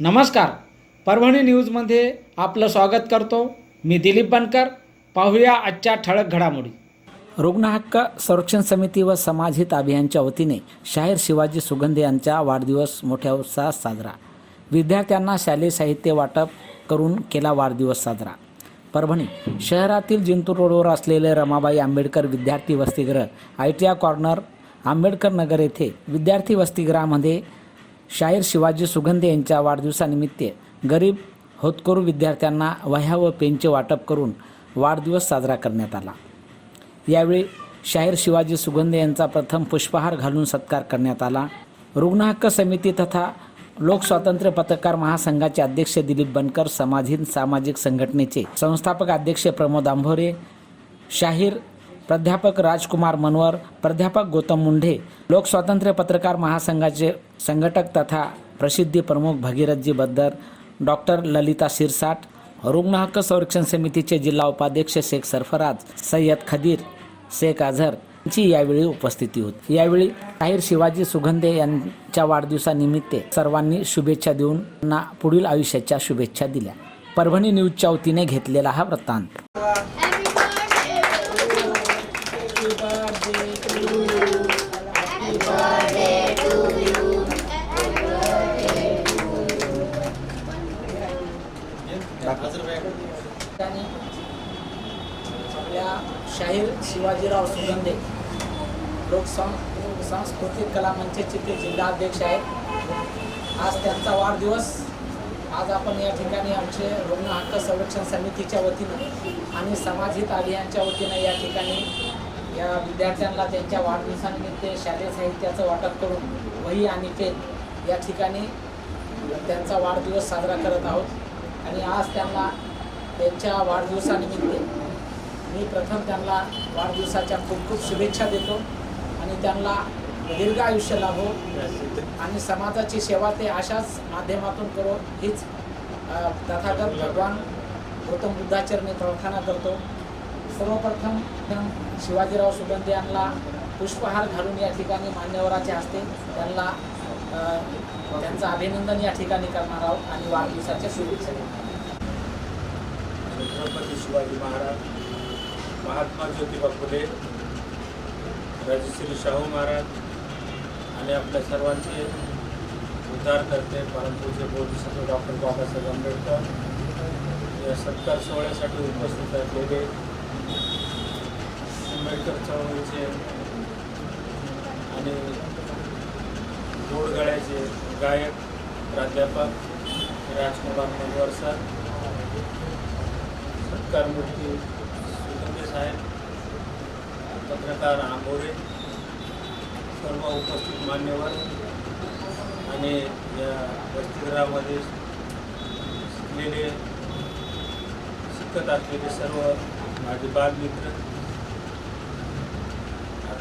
नमस्कार. परभणी न्यूजमध्ये आपलं स्वागत करतो. मी दिलीप बनकर. पाहूया आजच्या ठळक घडामोडी. रुग्ण हक्क संरक्षण समिती व समाजहित अभियानच्या वतीने शाहीर शिवाजी सुगंधे यांचा वाढदिवस मोठ्या उत्साहात साजरा. विद्यार्थ्यांना शालेय साहित्य वाटप करून केला वाढदिवस साजरा. परभणी शहरातील जिंतूर रोडवर असलेले रमाबाई आंबेडकर विद्यार्थी वसतिगृह I T I corner Ambedkar Nagar येथे विद्यार्थी वसतिगृहामध्ये शाहीर शिवाजी सुगंधे यांच्या वाढदिवसानिमित्त गरीब होतकरू विद्यार्थ्यांना वह्या व पेनचे वाटप करून वाढदिवस साजरा करण्यात आला. यावेळी शाहीर शिवाजी सुगंधे यांचा प्रथम पुष्पहार घालून सत्कार करण्यात आला. रुग्णहक्क समिती तथा लोकस्वातंत्र्य पत्रकार महासंघाचे अध्यक्ष दिलीप बनकर समाधीन सामाजिक संघटनेचे संस्थापक अध्यक्ष प्रमोद आंभोरे शाहीर प्राध्यापक राजकुमार मनवर प्राध्यापक गौतम मुंढे लोकस्वातंत्र्य पत्रकार महासंघाचे संघटक तथा प्रसिद्धी प्रमुख भगीरथजी बद्दर डॉक्टर ललिता शिरसाट रुग्ण हक्क संरक्षण समितीचे जिल्हा उपाध्यक्ष शेख सरफराज सय्यद खदीर शेख अझहर यांची यावेळी उपस्थिती होती. यावेळी ताहीर शिवाजी सुगंधे यांच्या वाढदिवसानिमित्त सर्वांनी शुभेच्छा देऊन त्यांना पुढील आयुष्याच्या शुभेच्छा दिल्या. परभणी न्यूजच्या वतीने घेतलेला हा वृत्तांत. लोकसं सांस्कृतिक कला मंचाचे ते जिल्हाध्यक्ष आहेत. आज त्यांचा वाढदिवस. आज आपण या ठिकाणी आमचे रुग्ण हक्क संरक्षण समितीच्या वतीनं आणि समाजहित अभियानच्या वतीनं या ठिकाणी या विद्यार्थ्यांना त्यांच्या वाढदिवसानिमित्त शालेय साहित्याचं वाटप करून वही आणि पेन या ठिकाणी त्यांचा वाढदिवस साजरा करत आहोत. आणि आज त्यांना त्यांच्या वाढदिवसानिमित्त मी प्रथम त्यांना वाढदिवसाच्या खूप खूप शुभेच्छा देतो. आणि त्यांना दीर्घ आयुष्य लाभो. आणि समाजाची सेवा ते अशाच माध्यमातून करो हीच तथागत भगवान गौतम बुद्धाचरणी प्रार्थना करतो. सर्वप्रथम प्रथम शिवाजीराव सुगंधे यांना पुष्पहार घालून या ठिकाणी मान्यवराच्या हस्ते त्यांना त्यांचं अभिनंदन या ठिकाणी करणार आहोत आणि वाढदिवसाच्या शुभेच्छा देणार छत्रपती शिवाजी महाराज महात्मा ज्योतिबा फुले राजश्री शाहू महाराज आणि आपल्या सर्वांचे उद्धार करते परमपूज्य बोधिसत्व डॉक्टर बाबासाहेब आंबेडकर. या सत्कार सोहळ्यासाठी उपस्थित असलेले आंबेडकर चळवळीचे आणि गोडगळ्याचे गायक प्राध्यापक राजकुमार मनोहर सर सत्कार मूर्ती सुगंधे साहेब पत्रकार आंबोरे सर्व उपस्थित मान्यवर आणि या वसतिगृहामध्ये शिकलेले शिकत असलेले सर्व माझे बालमित्र.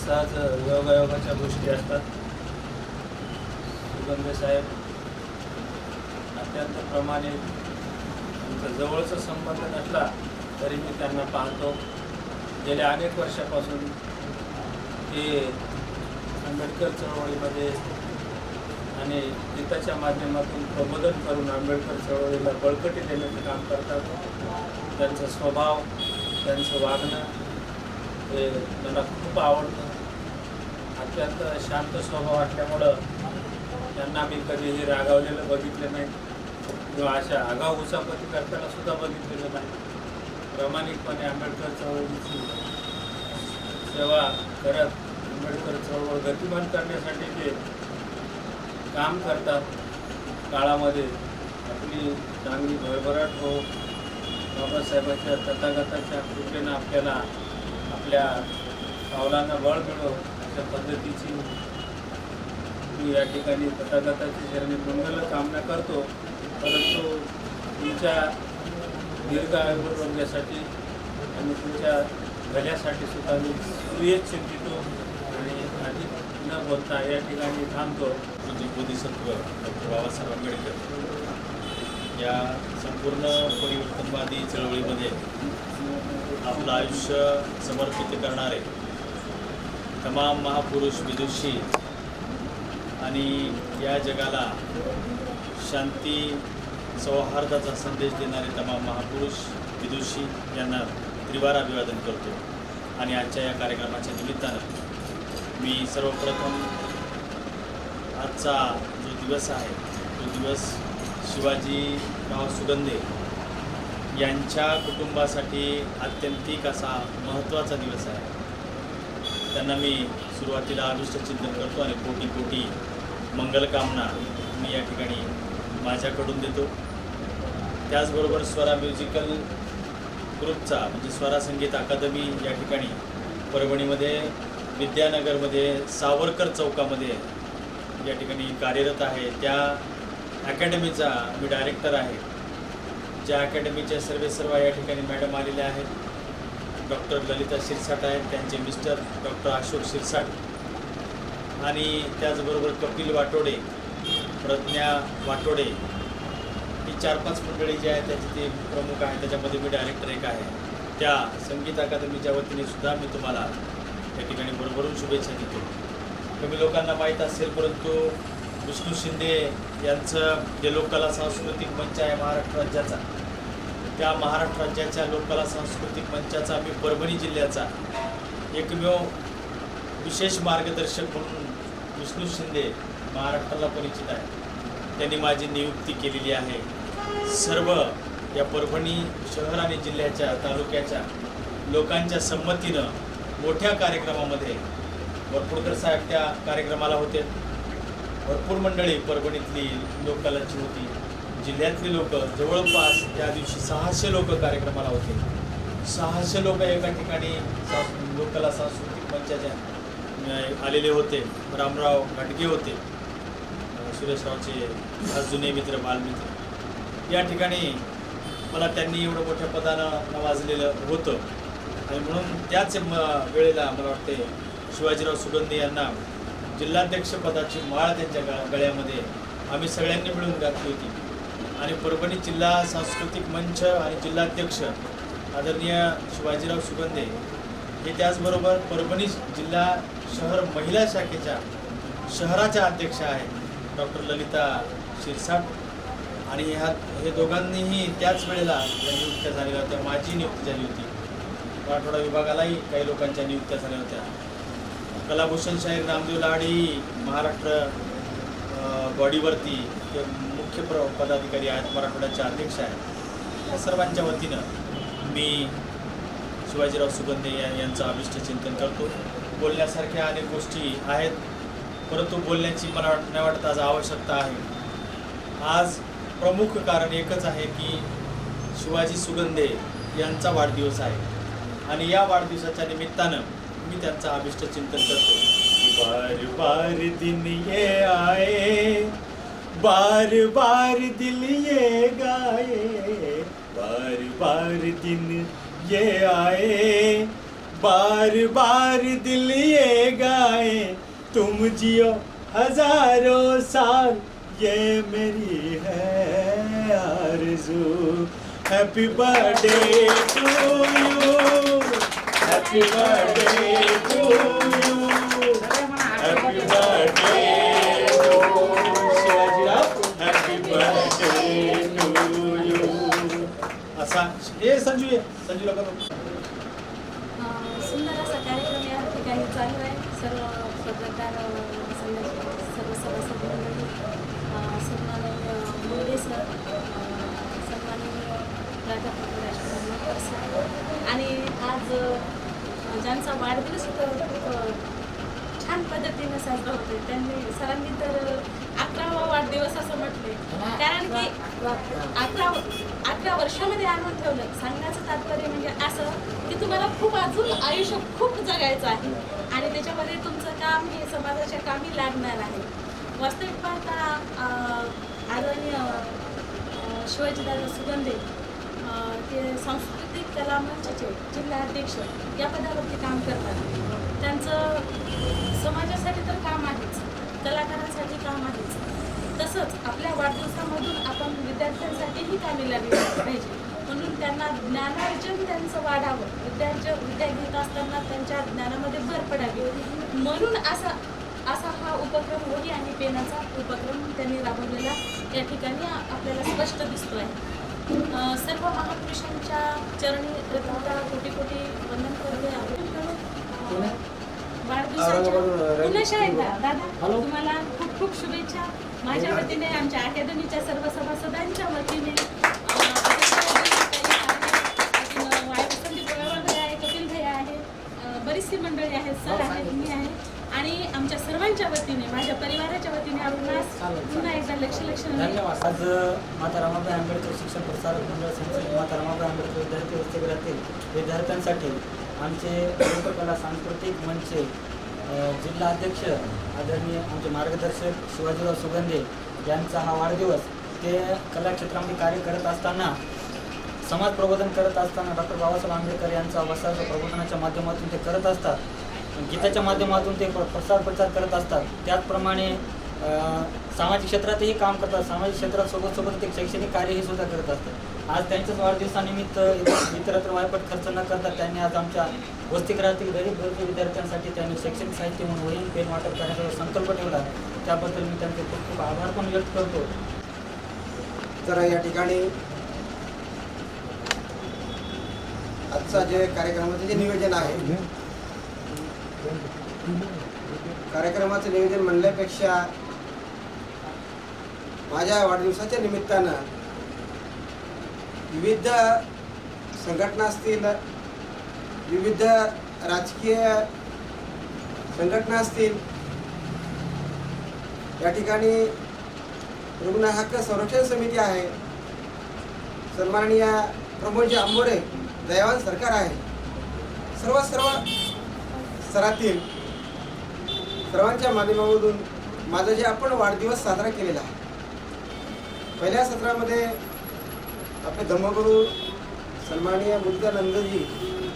सहज योगायोगाच्या गोष्टी असतात. सुगंधे साहेब अत्यंत प्रमाणे आमचा जवळचा संबंध नसला तरी मी त्यांना पाहतो. गेल्या अनेक वर्षापासून ते आंबेडकर चळवळीमध्ये आणि गीताच्या माध्यमातून प्रबोधन करून आंबेडकर चळवळीला बळकटी देण्याचं काम करतात. त्यांचा स्वभाव त्यांचं वागणं हे मला खूप आवडतं. अत्यंत शांत स्वभाव असल्यामुळं त्यांना मी कधीही रागावलेलं बघितलं नाही. किंवा अशा आगाऊ उचापती करताना सुद्धा बघितलेलं नाही. प्रामाणिकपणे आंबेडकर चळवळीची सेवा करत आंबेडकर चळवळ गतिमान करण्यासाठी ते काम करतात. काळामध्ये आपली चांगली भरभराट हो. बाबासाहेबांच्या तथागताच्या कृपेनं आपल्याला आपल्या पावलांना बळ मिळो अशा पद्धतीची मी या ठिकाणी तथागताची चरणी मंगल कामना करतो. परंतु तुमच्या दीर्घ बनण्यासाठी आणि तुमच्या भल्यासाठी सुद्धा मी सुयश चिंतितो आणि अधिक न बोलता या ठिकाणी थांबतो. म्हणजे बोधिसत्व डॉक्टर बाबासाहेब आंबेडकर या संपूर्ण परिवर्तनवादी चळवळीमध्ये आपलं आयुष्य समर्पित करणारे तमाम महापुरुष विदुषी आणि या जगाला शांती सौहार्दाचा संदेश देणारे तमाम महापुरुष विदुषी यांना त्रिवार अभिवादन करतो. आणि आजच्या या कार्यक्रमाच्या निमित्तानं मी सर्वप्रथम आजचा जो दिवस आहे तो दिवस शिवाजीराव सुगंधे यांच्या कुटुंबासाठी आत्यंतिक असा महत्त्वाचा दिवस आहे. त्यांना मी सुरुवातीला अभिष्ट चिंतन करतो आणि कोटी कोटी मंगलकामना मी या ठिकाणी माझ्याकडून देतो. त्याचबरोबर स्वरा म्युझिकल ग्रुपचा म्हणजे स्वरा संगीत अकादमी या ठिकाणी परभणीमध्ये विद्यानगरमध्ये सावरकर चौकामध्ये या ठिकाणी कार्यरत आहे. त्या अकॅडमीचा मी डायरेक्टर आहे. ज्या अकॅडमीच्या सर्वे सर्व या ठिकाणी मॅडम आलेल्या आहेत. डॉक्टर ललिता शिरसाट आहेत त्यांचे मिस्टर डॉक्टर अशोक शिरसाट आणि त्याचबरोबर कपिल वाटोडे प्रज्ञा वाटोडे चार पाच मंडळी जी आहेत त्याचे ते प्रमुख आहे. त्याच्यामध्ये मी डायरेक्टर एक आहे. त्या संगीत अकादमीच्या वतीने सुद्धा मी तुम्हाला त्या ठिकाणी भरभरून शुभेच्छा देतो. कमी लोकांना माहीत असेल परंतु विष्णू शिंदे यांचं जे लोककला सांस्कृतिक मंच आहे महाराष्ट्र राज्याचा त्या महाराष्ट्र राज्याच्या लोककला सांस्कृतिक मंचाचा मी परभणी जिल्ह्याचा एकमेव विशेष मार्गदर्शक म्हणून विष्णू शिंदे महाराष्ट्राला परिचित आहे त्यांनी माझी नियुक्ती केलेली आहे. सर्व या परभणी शहर आणि जिल्ह्याच्या तालुक्याच्या लोकांच्या संमतीनं मोठ्या कार्यक्रमामध्ये वरपुडकर साहेब त्या कार्यक्रमाला होते. भरपूर मंडळी परभणीतली लोककलाची होती. जिल्ह्यातली लोक जवळपास त्या दिवशी सहाशे लोक कार्यक्रमाला होते. सहाशे लोक एका ठिकाणी लोककला सांस्कृतिक मंचाच्या आलेले होते. रामराव घाटगे होते. सुरेशरावचे खास जुने मित्र बालमित्र. या ठिकाणी मला त्यांनी एवढं मोठ्या पदानं नवाजलेलं होतं. आणि म्हणून त्याच म- वेळेला मला वाटते शिवाजीराव सुगंधे यांना जिल्हाध्यक्षपदाची माळ त्यांच्या गळ गळ्यामध्ये आम्ही सगळ्यांनी मिळून घातली होती. आणि परभणी जिल्हा सांस्कृतिक मंच आणि जिल्हाध्यक्ष आदरणीय शिवाजीराव सुगंधे हे त्याचबरोबर परभणी जिल्हा शहर महिला शाखेच्या शहराच्या अध्यक्ष आहेत. डॉक्टर ललिता शिरसाट आणि ह्या हे दोघांनीही त्याच वेळेला या नियुक्त्या झालेल्या होत्या माझी नियुक्ती झाली होती. मराठवाडा विभागालाही काही लोकांच्या नियुक्त्या झाल्या होत्या. कलाभूषण शाहीर रामदेव लाडी महाराष्ट्र बॉडीवरती ते मुख्य प्र पदाधिकारी आहेत मराठवाड्याचे अध्यक्ष आहेत. या सर्वांच्या वतीनं मी शिवाजीराव सुगंधे या यांचं अभिष्ट चिंतन करतो. बोलण्यासारख्या अनेक गोष्टी आहेत परंतु बोलण्याची मला वाट- नाही वाटत आज आवश्यकता आहे. आज प्रमुख कारण एकच आहे की शिवाजी सुगंधे यांचा वाढदिवस आहे. आणि या वाढदिवसाच्या निमित्तानं मी त्यांचं अभिष्ट चिंतन करतो. बार बार दिन ये आए बार बार दिल ये गाए बार बार दिन ये आए बार बार दिल ये गाए तुम जियो हजारों साल ये मेरी है आरज़ू। Happy birthday to you happy birthday to you happy birthday Shivajirao happy birthday to you असा हे संजू ये सुंदर असा कार्यक्रम या ठिकाणी चालू आहे. सर्व पत्रकार सर्व सभासद सन्माननीय मुंडे सर अं, सन्माननीय प्राध्यापक सर. आणि आज ज्यांचा वाढदिवस होतो खूप छान पद्धतीने साजरा होते त्यांनी सरांनी तर अकरावा वाढदिवस असं म्हटले कारण की अकरा अकरा वर्षामध्ये आणून ठेवलं. सांगण्याचं तात्पर्य म्हणजे असं की तुम्हाला खूप अजून आयुष्य खूप जगायचं आहे. आणि त्याच्यामध्ये तुमचं काम हे समाजाच्या कामी लागणार आहे. वास्तविक पाहता शिवाजीदादा सुगंधे ते सांस्कृतिक कला मंचचे जिल्हाध्यक्ष या पदावरती काम करतात. त्यांचं समाजासाठी तर काम आहेच कलाकारांसाठी काम आहेच. तसंच आपल्या वाढदिवसामधून आपण विद्यार्थ्यांसाठीही कामी लागले पाहिजे. म्हणून त्यांना ज्ञानार्जन त्यांचं वाढावं. विद्यार्थी विद्या घेत असताना त्यांच्या ज्ञानामध्ये भर पडावी. म्हणून असा वही आणि पेनाचा उपक्रम त्यांनी राबवलेला या ठिकाणी आपल्याला स्पष्ट दिसतो आहे सर्व महापुरुषांच्या चरणी प्रथमतः कोटी कोटी वंदन करते आपण वाढदिवसाच्या जा, दादा तुम्हाला खूप खूप शुभेच्छा. माझ्या वतीने आमच्या अकॅडमीच्या सर्व सभासदांच्या वतीने संदीप आहे कपिल भैया आहे बरीचशी मंडळी आहेत सर आहेत मी आहे. आणि आमच्या सर्वांच्या वतीने माझ्या परिवाराच्या वतीने पुन्हा एकदा लक्ष लक्ष धन्यवाद. आज माता रमाबाई आंबेडकर शिक्षण प्रसारक मंडळ संचलित माता रमाबाई आंबेडकर विद्यार्थी वसतिगृहातील विद्यार्थ्यांसाठी आमचे लोककला सांस्कृतिक मंचचे अ, जिल्हा अध्यक्ष आदरणीय आमचे मार्गदर्शक शिवाजीराव सुगंधे यांचा हा वाढदिवस ते कलाक्षेत्रामध्ये कार्य करत असताना समाज प्रबोधन करत असताना डॉक्टर बाबासाहेब आंबेडकर यांचा वसाहत प्रबोधनाच्या माध्यमातून ते करत असतात. गीताच्या माध्यमातून ते प्रसार प्रचार करत असतात. त्याचप्रमाणे सामाजिक क्षेत्रातही काम करतात. सामाजिक क्षेत्रात सोबत सोबत ते शैक्षणिक कार्यही सुद्धा करत असतात. आज त्यांच्याच वाढदिवसानिमित्त इतरत्र वायपट खर्च न करता त्यांनी आज आमच्या वसतिगृहातील गरीब गरजू विद्यार्थ्यांसाठी त्यांनी शैक्षणिक साहित्य म्हणून वहीन पेन वाटप करण्याचा संकल्प ठेवला त्याबद्दल मी त्यांचे खूप खूप आभार पण व्यक्त करतो. तर या ठिकाणी आजचा जे कार्यक्रमाचं जे नियोजन आहे कार्यक्रमाचं नियोजन म्हणल्यापेक्षा माझ्या वाढदिवसाच्या निमित्तानं विविध संघटना असतील विविध राजकीय संघटना असतील या ठिकाणी रुग्ण हक्क संरक्षण समिती आहे सन्माननीय प्रमोदजी आंबोरे दयावान सरकार आहे. सर्व सर्व स्तरातील सर्वांच्या माध्यमामधून माझा जे आपण वाढदिवस साजरा केलेला आहे पहिल्या सत्रामध्ये आपले धर्मगुरू सन्माननीय बुद्धानंदजी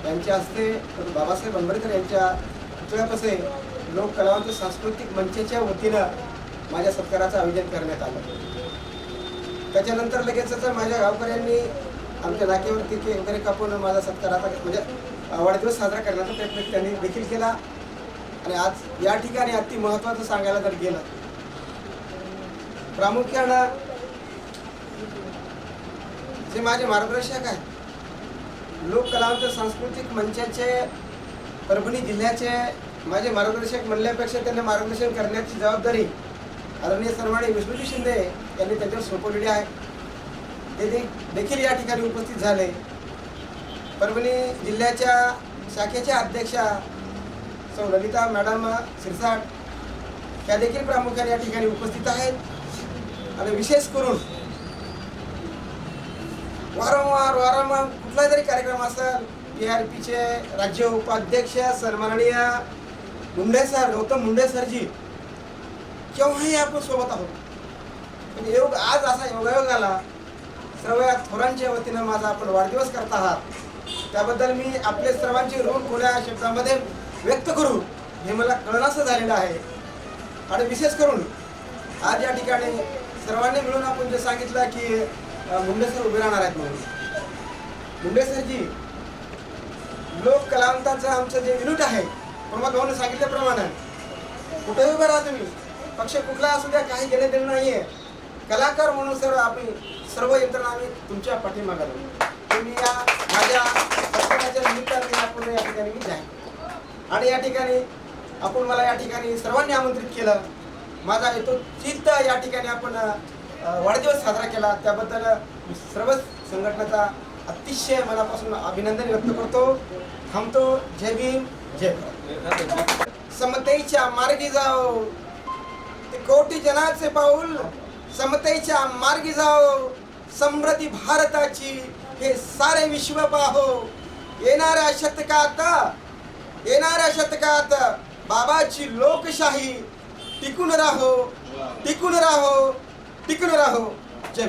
यांच्या हस्ते डॉक्टर बाबासाहेब आंबेडकर यांच्या पुतळ्यापासे लोक कलावंत सांस्कृतिक मंचाच्या वतीनं माझ्या सत्काराचं आयोजन करण्यात आलं. त्याच्यानंतर लगेचच माझ्या गावकऱ्यांनी आमच्या नाक्यावरती केक वगैरे कापून माझा सत्काराचा म्हणजे वाढदिवस साजरा करण्याचा प्रयत्न त्यांनी देखील केला. आणि आज या ठिकाणी अति महत्त्वाचं सांगायला तर गेलं प्रामुख्यानं जे माझे मार्गदर्शक आहेत लोक कलावंत सांस्कृतिक मंचाचे परभणी जिल्ह्याचे माझे मार्गदर्शक म्हणल्यापेक्षा त्यांना मार्गदर्शन करण्याची जबाबदारी आदरणीय सर्वांनी विष्णुजी शिंदे यांनी त्याच्यावर सोपवलेली आहे. ते देखील या ठिकाणी उपस्थित झाले. परभणी जिल्ह्याच्या शाखेच्या अध्यक्षा सौ ललिता मॅडम सिरसाट त्या देखील प्रामुख्याने या ठिकाणी उपस्थित आहेत. आणि विशेष करून वारंवार वारंवार कुठला जरी कार्यक्रम असेल पी आर पीचे राज्य उपाध्यक्ष सन्माननीय मुंडे सर गौतम मुंडे सरजी केव्हाही आपण सोबत आहोत. पण योग आज असा योगायोग आला सर्व या थोरांच्या वतीनं माझा आपण वाढदिवस करत आहात. त्याबद्दल मी आपले सर्वांचे ऋण थोड्या शब्दामध्ये व्यक्त करू. हे मला कळणासं झालेलं आहे. आणि विशेष करून आज या ठिकाणी सर्वांनी मिळून आपण जे सांगितलं की अ, मुंडे सर उभे राहणार आहेत म्हणून. मुंडे सरजी लोक कलावंतांचं आमचं जे युनिट आहे प्रमोद भाऊने सांगितल्याप्रमाणे कुठेही उभे राहा तुम्ही. पक्ष कुठला असू द्या काही घेणे देणं नाही आहे कलाकार म्हणून सर आम्ही सर्व यंत्रणा आम्ही तुमच्या पाठीमागा तुम्ही या माझ्या सत्काराच्या निमित्ताने आपण या ठिकाणी मी जाईन. आणि या ठिकाणी आपण मला या ठिकाणी सर्वांनी आमंत्रित केलं. माझा येतो चित्त या ठिकाणी आपण वाढदिवस साजरा केला. त्याबद्दल मी सर्व संघटनेचा अतिशय मनापासून अभिनंदन व्यक्त करतो. थांबतो. जय भीम. जय समतेच्या मार्गी जाओ. ते कोटी जनाचे पाऊल. समतेच्या मार्गी जाओ. समृद्धी भारताची हे सारे विश्व पाहो. येणाऱ्या शतकात येणाऱ्या शतकात बाबाची लोकशाही टिकून राहो टिकून राहो टिकून राहो. जय